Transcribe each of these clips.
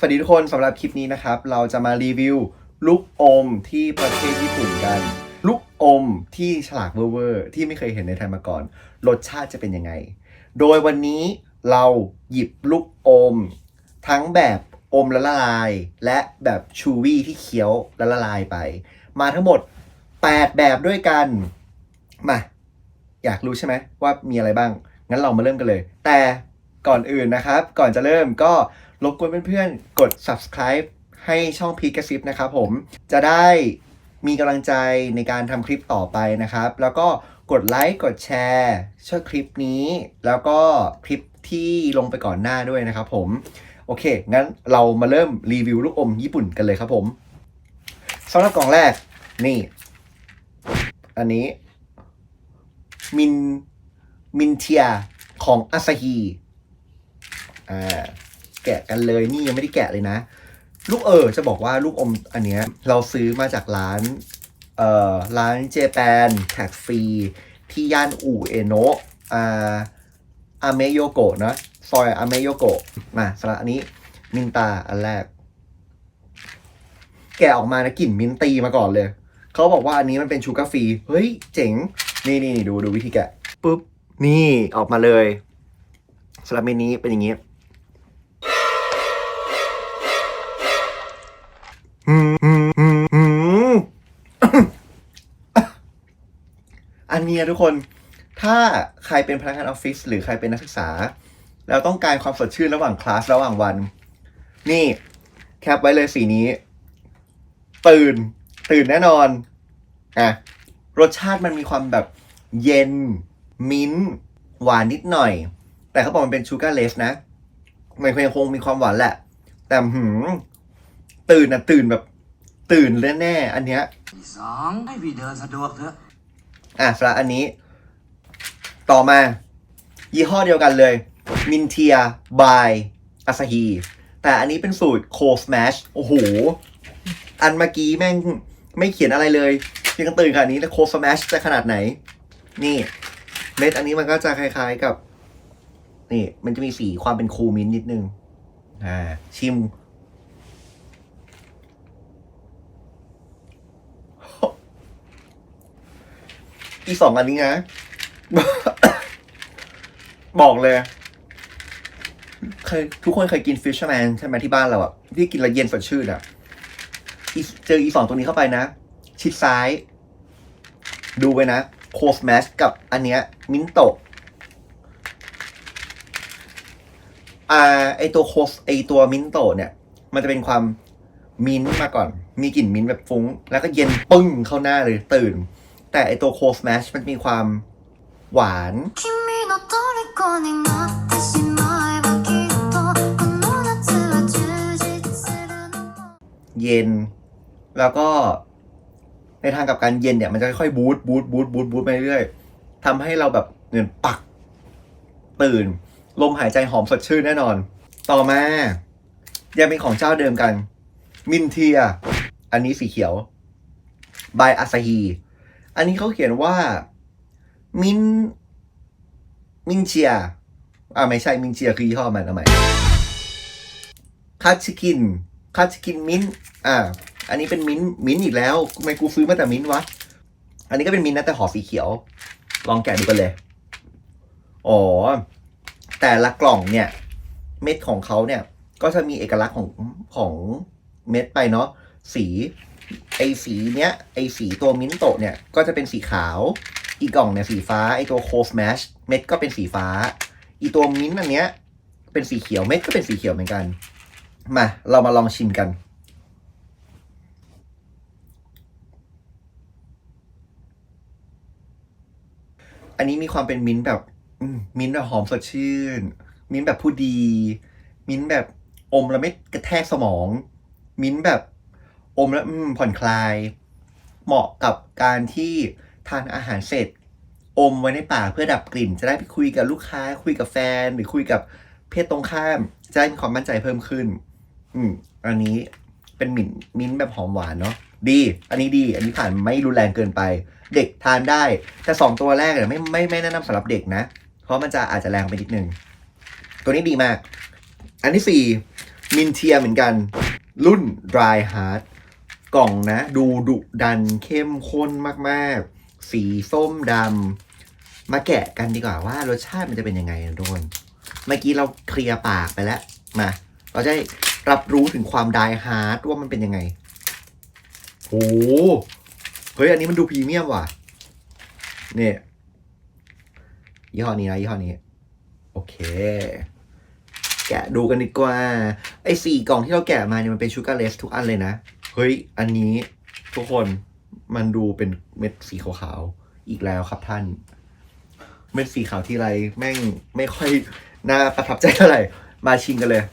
สวัสดีทุกคนสำหรับคลิปนี้นะครับ เราจะมารีวิวลูกอมที่ประเทศญี่ปุ่นกัน ลูกอมที่ฉลากเวอร์ที่ไม่เคยเห็นในไทยมาก่อน รสชาติจะเป็นยังไง โดยวันนี้เราหยิบลูกอม ทั้งแบบอมละละลาย และแบบชูวี่ที่เคี้ยวละละลายไป มาทั้งหมด 8 แบบด้วยกัน มา อยากรู้ใช่ไหมว่ามีอะไรบ้าง งั้นเรามาเริ่มกันเลย แต่ก่อนอื่นนะครับ ก่อนจะเริ่มก็ รบกวนเพื่อนๆ กด subscribe ให้ช่องพีกซิปนะครับผม จะได้มีกำลังใจในการทำคลิปต่อไปนะครับ แล้วก็กดไลค์กดแชร์ช่วยคลิปนี้ แล้วก็คลิปที่ลงไปก่อนหน้าด้วยนะครับผม โอเค งั้นเรามาเริ่มรีวิวลูกอมญี่ปุ่นกันเลยครับผมสำหรับกล่องแรก นี่ อันนี้ มิน มินเทียของอาซาฮีอ่า แกะกันเลยนี่ยังไม่ได้แกะเลยนะ ลูกเออจะบอกว่าลูกอมอันเนี้ยเราซื้อมาจากร้านเอ่อร้านเจแปนแท็กฟรีที่ย่านอู่เอโนะอ่าอาเมโยโกะนะซอยอาเมโยโกะมาสำหรับอันนี้มินตาอันแรก แกะออกมานะกลิ่นมินตีมาก่อนเลย เขาบอกว่าอันนี้มันเป็นชูการ์ฟรีเฮ้ย เจ๋ง นี่นี่ดูดูวิธีแกะปุ๊บ นี่ออกมาเลยสำหรับเมนนี้เป็นอย่างนี้ อันเนี้ยทุกคนถ้าใครเป็นพนักงานออฟฟิศหรือใครเป็นนักศึกษา แล้วต้องการความสดชื่นระหว่างคลาสระหว่างวัน นี่แคปไว้เลยสีนี้ ตื่น ตื่นแน่นอนอะรสชาติมันมีความแบบเย็น มิ้นหวานนิดหน่อย แต่เขาบอกมันเป็นชูการ์เลสนะมันยังคงมีความหวานแหละ แต่หืมตื่นนะตื่นแบบตื่นแน่ อันเนี้ยที่สองให้พี่เดินสะดวกเถอะ อะสำหรับอันนี้ ต่อมา ยี่ห้อเดียวกันเลยมินเทียบายอาซาฮีแต่อันนี้เป็นสูตรโคสแมชโอ้โห อันเมื่อกี้แม่งไม่เขียนอะไรเลยยังตื่นขนาดนี้แล้วโคสแมชจะขนาดไหน นี่ เม็ดอันนี้มันก็จะคล้ายๆกับ นี่ มันจะมีสีความเป็นคูมินนิดนึง อ่า ชิม อีสองอันนี้นะ บอกเลยเคยทุกคนเคยกินฟิชเชอร์แมนใช่ไหมที่บ้านเราอะที่กินล้วเย็นสดชื่นอะอเจออีสองตัวนี้เข้าไปนะ ชิดซ้าย ดูไว้นะโคสแมชกับอันเนี้ย มินโตะอ่าไอตัวโคสไอตัวมินโตะเนี่ย มันจะเป็นความมิ้นมาก่อน มีกลิ่นมิ้นแบบฟุ้ง แล้วก็เย็นปึ้งเข้าหน้าเลยตื่น แต่ไอตัวโคสแมชมันมีความหวานเย็น แล้วก็ในทางกับการเย็นเนี่ยมันจะค่อยๆบูตบูตบูตบูตบูตไปเรื่อยๆทำให้เราแบบเหมือนปัก ตื่น ลมหายใจหอมสดชื่นแน่นอน ต่อมายังเป็นของเจ้าเดิมกัน มินเทีย อันนี้สีเขียว บายอาซาฮี อันนี้เขาเขียนว่า มิน มินเชีย อ่าไม่ใช่มินเชียคือยี่ห้อมันทำไมคัตชิกินคัตชิกินมิ้นอ่า อันนี้เป็นมิ้นมิ้นอีกแล้วทำไมกูซื้อมาแต่มิ้นวะ อันนี้ก็เป็นมิ้นนะแต่ห่อสีเขียว ลองแกะดูกันเลย อ๋อ แต่ละกล่องเนี่ย เม็ดของเขาเนี่ย ก็จะมีเอกลักษณ์ของของเม็ดไปเนาะ สี ไอสีเนี้ยไอสีตัวมิ้นโตเนี่ยก็จะเป็นสีขาว อีกกล่องเนี่ยสีฟ้าไอตัวโคสแมชเม็ดก็เป็นสีฟ้า อีตัวมิ้นท์อันเนี้ยเป็นสีเขียวเม็ดก็เป็นสีเขียวเหมือนกัน มา เรามาลองชิมกัน อันนี้มีความเป็นมิ้นแบบมิ้นแบบหอมสดชื่น มิ้นแบบผู้ดี มิ้นแบบอมแล้วไม่กระแทกสมอง มิ้นแบบ อมแล้วอืมผ่อนคลาย เหมาะกับการที่ทานอาหารเสร็จ อมไว้ในปากเพื่อดับกลิ่น จะได้ไปคุยกับลูกค้า คุยกับแฟน หรือคุยกับเพศตรงข้าม จะได้มีความมั่นใจเพิ่มขึ้น อืมอันนี้เป็นมิ้นมิ้นแบบหอมหวานเนาะดี อันนี้ดี อันนี้ผ่านไม่รุนแรงเกินไป เด็กทานได้ แต่สองตัวแรกเนี่ยไม่ไม่ไม่แนะนำสำหรับเด็กนะ เพราะมันจะอาจจะแรงไปนิดนึง ตัวนี้ดีมาก อันที่สี่มินเทียเหมือนกัน รุ่น dry hard กล่องนะ ดูดุดันเข้มข้นมากๆ สีส้มดำมาแกะกันดีกว่าว่ารสชาติมันจะเป็นยังไงนะทุกคนเมื่อกี้เราเคลียร์ปากไปแล้วมา เราจะได้รับรู้ถึงความ dry hard ว่ามันเป็นยังไงโอ้เฮ้ยอันนี้มันดูพรีเมียมว่ะเนี่ยยี่ห้อนี้นะยี่ห้อนี้ โอเค แกะดูกันดีกว่า ไอ้สี่กล่องที่เราแกะมาเนี่ยมันเป็นชูการ์เลสทุกอันเลยนะ เฮ้ย อันนี้ทุกคนมันดูเป็นเม็ดสีขาวๆอีกแล้วครับท่าน เม็ดสีขาวที่ไรแม่งไม่ค่อยน่าประทับใจเท่าไหร่ มาชิงกันเลย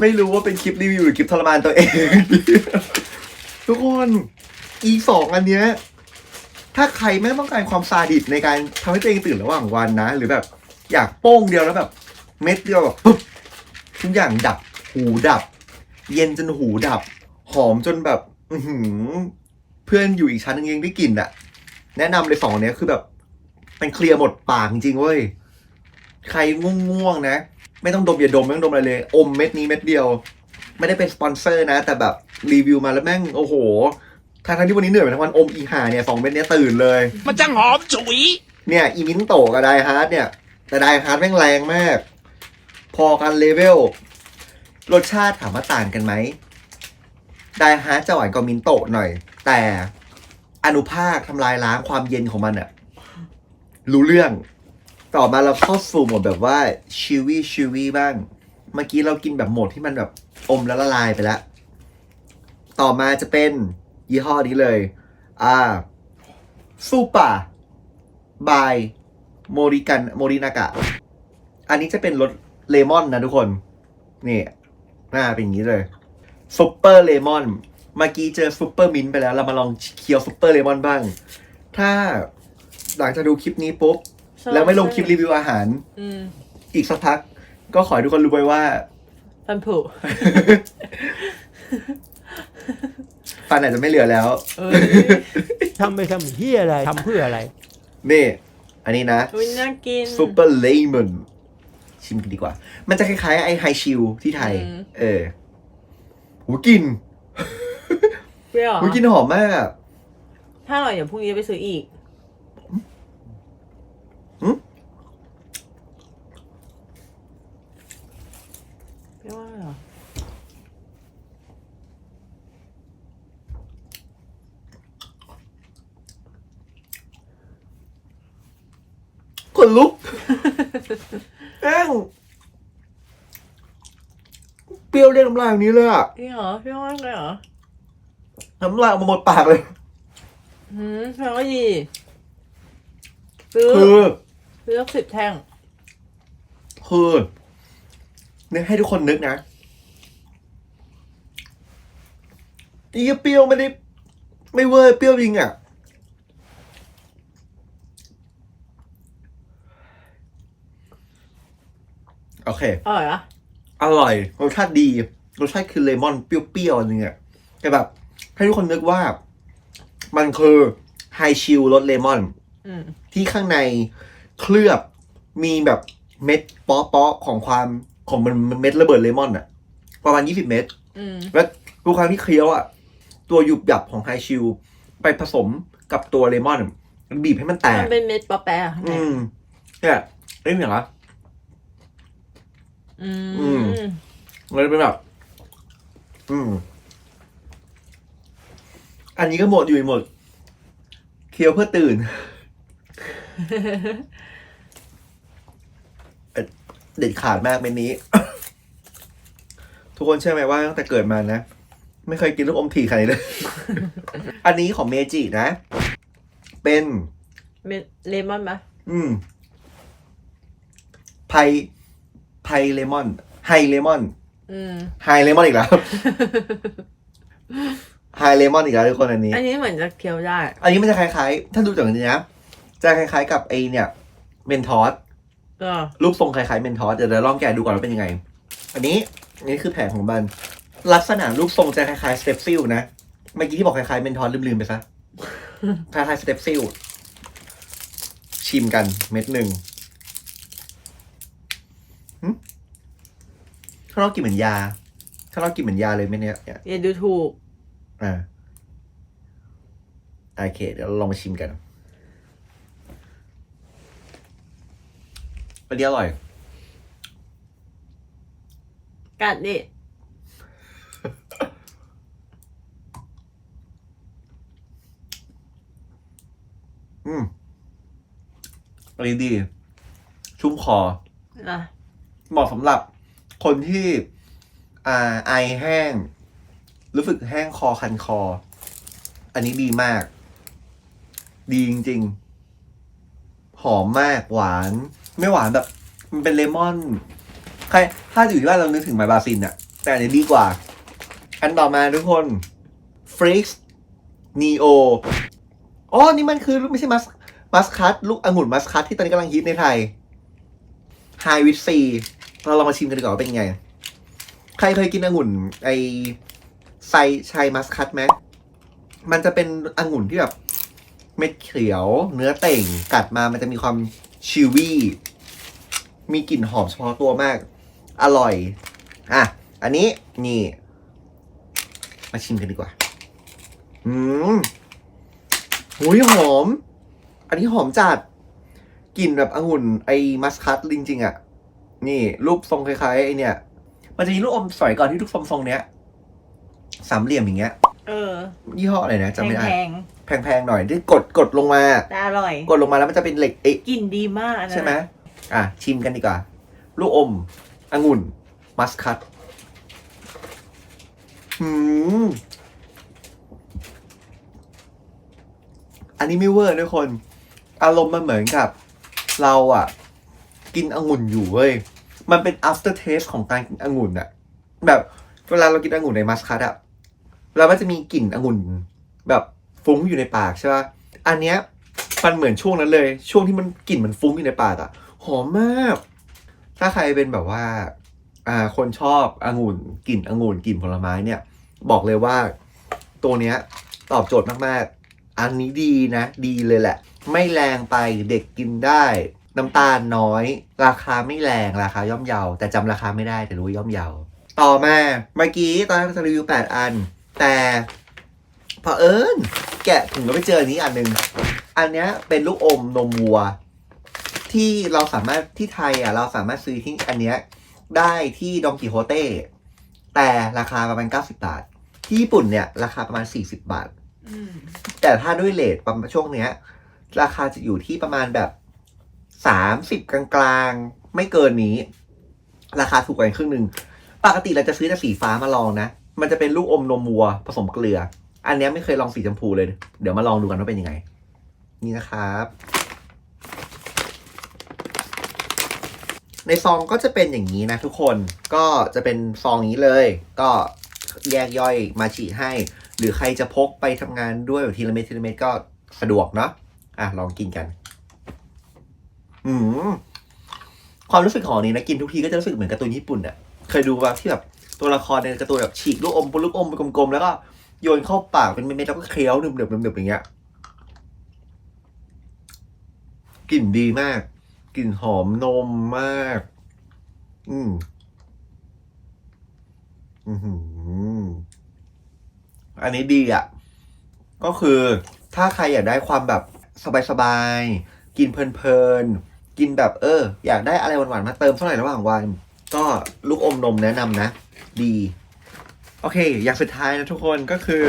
ไม่รู้ว่าเป็นคลิปรีวิวหรือคลิปทรมานตัวเอง ทุกคน อีสองอันเนี้ย ถ้าใครไม่ต้องการความซาดิสในการทำให้ตัวเองตื่นระหว่างวันนะ หรือแบบ อยากโป้งเดียวแล้วแบบ เม็ดเดียวแบบปุ๊บทุกอย่างดับ หูดับ เย็นจนหูดับ หอมจนแบบ อืเพื่อนอยู่อีกชั้นนึงยังได้กลิ่นอะแนะนำเลยสองอันเนี้ยคือแบบมันเคลียร์หมดปากจริงเว้ยใครง่วงๆนะ ไม่ต้องดมอย่าดมไม่ต้องดมอะไรเลย อมเม็ดนี้เม็ดเดียว ไม่ได้เป็นสปอนเซอร์นะ แต่แบบรีวิวมาแล้วแม่งโอ้โห ทางทที่วันนี้เหนื่อยมาทั้งวันอมอีหาเนี่ยสองเม็ดเนี้ยตื่นเลย มันจังหอมฉุย เนี่ยอีมินโตกับไดฮาร์ดเนี่ย แต่ไดฮาร์ดแม่งแรงมาก พอกันเลเวล รสชาติถามว่าต่างกันไหมไดฮาร์ดจะหวานกว่ามินโตหน่อย แต่อนุภาคทำลายล้างความเย็นของมันอะรู้เรื่องต่อมาเราเข้าสู่โหมดแบบว่าชิวีชิวีบ้าง เมื่อกี้เรากินแบบโหมดที่มันแบบอมแล้วละลายไปแล้ว ต่อมาจะเป็น ยี่ห้อนี้เลย อ่าซูปาบายโมริกันโมรินากะ อันนี้จะเป็นรสเลมอนนะทุกคน นี่ หน้าเป็นอย่างนี้เลยซุปเปอร์เลมอน เมื่อกี้เจอซุปเปอร์มินท์ไปแล้ว เรามาลองเคียวซุปเปอร์เลมอนบ้าง ถ้าหลังจากดูคลิปนี้ปุ๊บ แล้วไม่ลงคลิปรีวิวอาหารอืมอีกสักพัก ก็ขอให้ทุกคนรู้ไว้ว่าฟันผุ ฟันอาจจะไม่เหลือแล้ว เอ้ยทำไปทำเฮียอะไรทำเพื่ออะไร นี่ อันนี้นะอุ๊ยน่ากิน ซูเปอร์เลมอนชิมกันดีกว่า มันจะคล้ายๆไอไฮชิลที่ไทย อืม เออหูกลินเปรี้ยวเหรอหูกลินหอมมากอะถ้าอร่อยเดี๋ยวพรุ่งนี้ไปซื้ออีก หืม เปรี้ยวมากเหรอ ข นลุกแอ้งเปรี้ยวเรียกน้ำลายแบบนี้เลยอะจริงเหรอเปรี้ยวมากเลยเหรอน้ำลายออกมาหมดปากเลยอืมแปลว่าดีซื้อคือซื้อสักสิบแท่งคือนึกให้ทุกคนนึกนะอีเปรี้ยวไม่ได้ไม่เวอร์เปรี้ยวจริงอะ โอเค อร่อยปะอร่อยรสชาติดีรสชาติคือเลมอนเปรี้ยวๆนึงอะแต่แบบ ให้ทุกคนนึกว่า มันคือไฮชิลรสเลมอน อืมที่ข้างในเคลือบมีแบบเม็ดเปาะๆของความของมันมันเม็ดระเบิดเลมอนอะประมาณ20เม็ด อืมแล้วทุกครั้งที่เคี้ยวอะตัวหยุบหยับของไฮชิลไปผสมกับตัวเลมอนมันบีบให้มันแตมัก นเป็นเม็ดปะแปะอะข้างในอืมเนี่ยเอ้ยเหรอ อือืมมมันเป็นแบบ อืม อันนี้ก็หมดอยู่หมด เคี้ยวเพื่อตื่นเอ่อเด็ดขาดมากเมนนี้ ทุกคนเชื่อไหมว่าตั้งแต่เกิดมานะ ไม่เคยกินลูกอมถี่ขนาดนี้เลย อันนี้ของเมจินะ เป็นเม็ดเลมอนปะอืมไพ ไพเลมอนไฮเลมอนอืมไฮเลมอนอีกแล้วไฮเลมอนอีกแล้วทุกคนอันนี้ อันนี้เหมือนจะเคี้ยวได้ อันนี้มันจะคล้ายๆ ถ้าดูจากอันนี้นะ จะคล้ายๆกับไอเนี่ย เมนทอสก็รูปทรงคล้ายๆเมนทอสเดี๋ยวเราลองแกะดูก่อนว่าเป็นยังไง อันนี้อันนี้คือแผงของมัน ลักษณะรูปทรงจะคล้ายๆสเตปซิลนะ เมื่อกี้ที่บอกคล้ายๆเมนทอสลืมๆไปซะ คล้ายๆสเต็ปซิลชิมกันเม็ดหนึ่งหึ ข้างนอกกลินเหมือนยาข้างนอกกลินเหมือนยาเลยไหมเนี่ยเนี่ยอย่าดูถูก อ่าโอเค เดี๋ยวเราลองมาชิมกันอันนี้อร่อย กัดดิอืมอันนี้ดี ชุ่มคออะ เหมาะสำหรับคนที่อ่าไอแห้ง รู้สึกแห้งคอคันคอ อันนี้ดีมาก ดีจริง ๆ หอมมากหวาน ไม่หวานแบบ มันเป็นเลมอนใครถ้าอยู่ที่บ้านเรานึกถึงไมบาซินอะแต่อันนี้ดีกว่า อันต่อมาทุกคนฟริกซ์นีโออ๋อนี่มันคือไม่ใช่มัสมัสคัตลูกองุ่นมัสคัตที่ตอนนี้กำลังฮิตในไทยไฮวิตซี เราลองมาชิมกันดีกว่าว่าเป็นไง ใครเคยกินองุ่น ไอไซชัยมัสคัตไหมมันจะเป็นองุ่นที่แบบเม็ดเขียว เนื้อเต่งกัดมามันจะมีความชิวี่มีกลิ่นหอมเฉพาะตัวมาก อร่อย อะ อันนี้นี่ มาชิมกันดีกว่า อืมหุยหอม อันนี้หอมจัด กลิ่นแบบองุ่นไอ้มัสคัตจริงๆอะ นี่รูปทรงคล้ายๆไอเนี่ย มันจะมีลูกอมสมัยก่อนที่ลูกทรงทรงๆเนี้ยสามเหลี่ยมอย่างเงี้ย เออ ยี่ห้ออะไรนะจำไม่ได้แพงแพงๆหน่อยที่กดกดลงมาๆแต่อร่อย กดลงมาแล้วมันจะเป็นเหล็กเอะกลิ่นดีมากอันนั้นใช่ไหมอะ ชิมกันดีกว่า ลูกอมองุ่น มัสคัตหืมอันนี้ไม่เวอร์ทุกคน อารมณ์มันเหมือนกับ เราอะ กินองุ่นอยู่เว้ย มันเป็น after taste ของการกินองุ่นอะแบบเวลาเรากินองุ่นในมัสคัตอะแล้วมันจะมีกลิ่นองุ่นแบบฟุ้งอยู่ในปากใช่ป่ะอันเนี้ยมันเหมือนช่วงนั้นเลย ช่วงที่มันกลิ่นมันฟุ้งอยู่ในปากอะหอมมาก ถ้าใครเป็นแบบว่า อ่า คนชอบองุ่นกลิ่นองุ่นกลิ่นผลไม้เนี่ย บอกเลยว่า ตัวเนี้ยตอบโจทย์มากๆ อันนี้ดีนะ ดีเลยแหละ ไม่แรงไปเด็กกินได้ น้ำตาลน้อย ราคาไม่แรงราคาย่อมเยา แต่จำราคาไม่ได้แต่รู้ว่าย่อมเยา ต่อมาเมื่อกี้ตอนแรกจะรีวิว 8 อัน แต่เผอิญแกะถุงแล้วไปเจออันนี้อันหนึ่งอันเนี้ยเป็นลูกอมนมวัว ที่เราสามารถที่ไทยอะเราสามารถซื้อที่อันเนี้ยได้ที่ดองกิโฮเต้แต่ราคาประมาณ 90 บาท ที่ญี่ปุ่นเนี่ย ราคาประมาณ 40 บาทอืมแต่ถ้าด้วยเลทประมาณช่วงเนี้ย ราคาจะอยู่ที่ประมาณแบบ สามสิบกลางๆ ไม่เกินนี้ ราคาถูกกว่าครึ่งหนึ่งปกติเราจะซื้อแต่สีฟ้ามาลองนะ มันจะเป็นลูกอมนมวัวผสมเกลือ อันนี้ไม่เคยลองสีชมพูเลย เดี๋ยวมาลองดูกันว่าเป็นยังไง นี่นะครับ ในซองก็จะเป็นอย่างนี้นะทุกคนก็จะเป็นซองนี้เลย ก็แยกย่อยมาฉีดให้ หรือใครจะพกไปทำงานด้วยแบบทีละเม็ดทีละเม็ดก็สะดวกเนาะอะลองกินกัน อืมความรู้สึกของนี้นะกินทุกทีก็จะรู้สึกเหมือนการ์ตูนญี่ปุ่นอะเคยดูว่าที่แบบตัวละครในการ์ตูนแบบฉีกลูกอมปลูกอมเป็นกลมๆแล้วก็โยนเข้าปากเป็นเม็ดๆแล้วก็เคี้ยวหนึบๆหนึบๆอย่างเงี้ยกลิ่นดีมาก กลิ่นหอมนมมาก อืม อือหืออันนี้ดีอะ ก็คือถ้าใครอยากได้ความแบบสบายๆ กินเพลินๆ กินแบบเออ อยากได้อะไรหวานๆมาเติมสักหน่อยระหว่างวันก็ลูกอมนมแนะนำนะ ดี โอเค อย่างสุดท้ายนะทุกคนก็คือ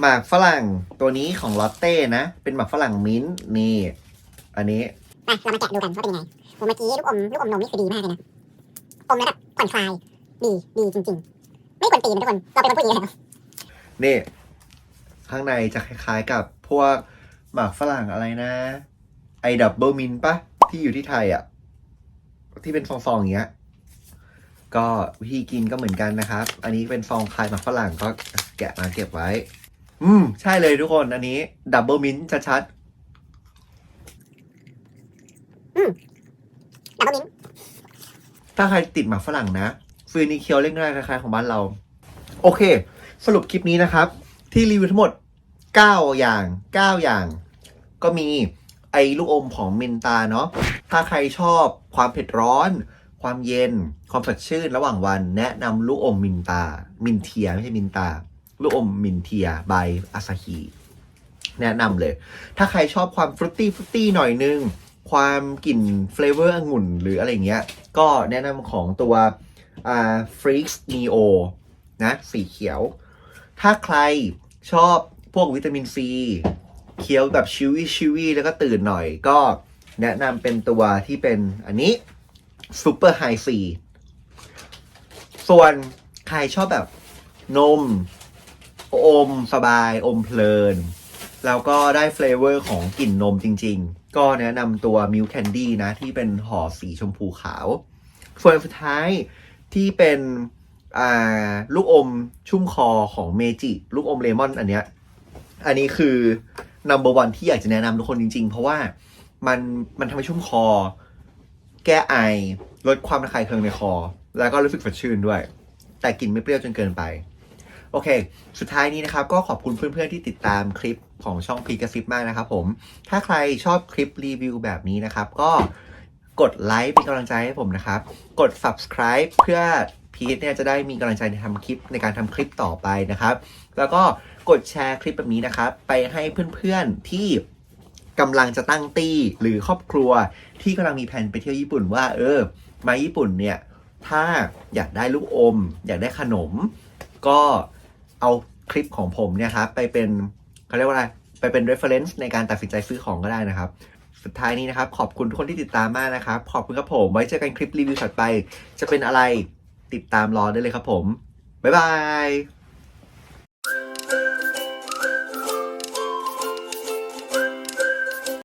หมากฝรั่งตัวนี้ของลอตเต้นะ เป็นหมากฝรั่งมิ้นท์นี่ อันนี้มาเรามาแกะดูกันว่าเป็นยังไงโหเมื่อกี้ลูกอมลูกอมนมนี่คือดีมากเลยนะ อมแล้วแบบผ่อนคลาย ดีดีจริง ๆ ไม่ควรตีนะทุกคน เราเป็นคนพูดอย่างนี้เลยนะนี่ ข้างในจะคล้ายๆกับพวกหมากฝรั่งอะไรนะ ไอดับเบิลมินปะ ที่อยู่ที่ไทยอะ่ะ ที่เป็นฟองๆอย่างเงี้ย ก็วิธีกินก็เหมือนกันนะครับ อันนี้เป็นซองคลายหมากฝรั่งก็แกะมาเก็บไว้ อืม ใช่เลยทุกคน อันนี้ดับเบิลมินชัดดับเบิลมินท์ๆถ้าใครติดหมากฝรั่งนะฟิลนี้เคี้ยวเล่นง่ายคล้ายๆของบ้านเรา โอเค สรุปคลิปนี้นะครับ ที่รีวิวทั้งหมด 9 อย่าง 9 อย่าง ก็มี ไอ้ลูกอมของมินตาเนาะถ้าใครชอบความเผ็ดร้อน ความเย็น ความสดชื่นระหว่างวัน แนะนำลูกอมมินตา มินเทียไม่ใช่มินตา ลูกอมมินเทียบายอาซาฮีแนะนำเลย ถ้าใครชอบความฟรุตตี้ฟรุตตี้หน่อยนึง ความกลิ่นเฟลเวอร์องุ่น หรืออะไรเงี้ย ก็แนะนำของตัวอ่าฟรีกส์นีโอนะ สีเขียว ถ้าใครชอบพวกวิตามินซี เคี้ยวแบบชิวี่ชิวี่แล้วก็ตื่นหน่อยก็แนะนำเป็นตัวที่เป็นอันนี้ซูเปอร์ไฮซีส่วนใครชอบแบบนม อมสบายอมเพลิน แล้วก็ได้เฟลเวอร์ของกลิ่นนมจริง ๆ ก็แนะนำตัวมิลค์แคนดี้นะ ที่เป็นห่อสีชมพูขาว ส่วนสุดท้ายที่เป็นลูกอมชุ่มคอของเมจิ ลูกอมเลมอนอันเนี้ย อันนี้คือ number one ที่อยากจะแนะนำทุกคนจริง ๆ เพราะว่ามันมันทำให้ชุ่มคอ แก้ไอ ลดความระคายเคืองในคอ แล้วก็รู้สึกสดชื่นด้วย แต่กลินไม่เปรี้ยวจนเกินไป โอเค สุดท้ายนี้นะครับ ก็ขอบคุณเพื่อนๆที่ติดตามคลิปของช่องพีกระซิบมากนะครับผม ถ้าใครชอบคลิปรีวิวแบบนี้นะครับ ก็กดไลค์เป็นกำลังใจให้ผมนะครับ กด subscribe เพื่อพีทเนี่ยจะได้มีกำลังใจในทำคลิปในการทำคลิปต่อไปนะครับ แล้วก็ กดแชร์คลิปแบบนี้นะครับ ไปให้เพื่อนๆที่กำลังจะตั้งตี้หรือครอบครัวที่กำลังมีแผนไปเที่ยวญี่ปุ่นว่า เออ มาญี่ปุ่นเนี่ย ถ้าอยากได้ลูกอม อยากได้ขนม ก็เอาคลิปของผมเนี่ยครับไปเป็นเขาเรียกว่าอะไร ไปเป็น reference ในการตัดสินใจซื้อของก็ได้นะครับ สุดท้ายนี้นะครับ ขอบคุณทุกคนที่ติดตามมากนะครับ ขอบคุณครับผม ไว้เจอกันคลิปรีวิวถัดไป จะเป็นอะไรติดตามรอได้เลยครับผมบ๊ายบาย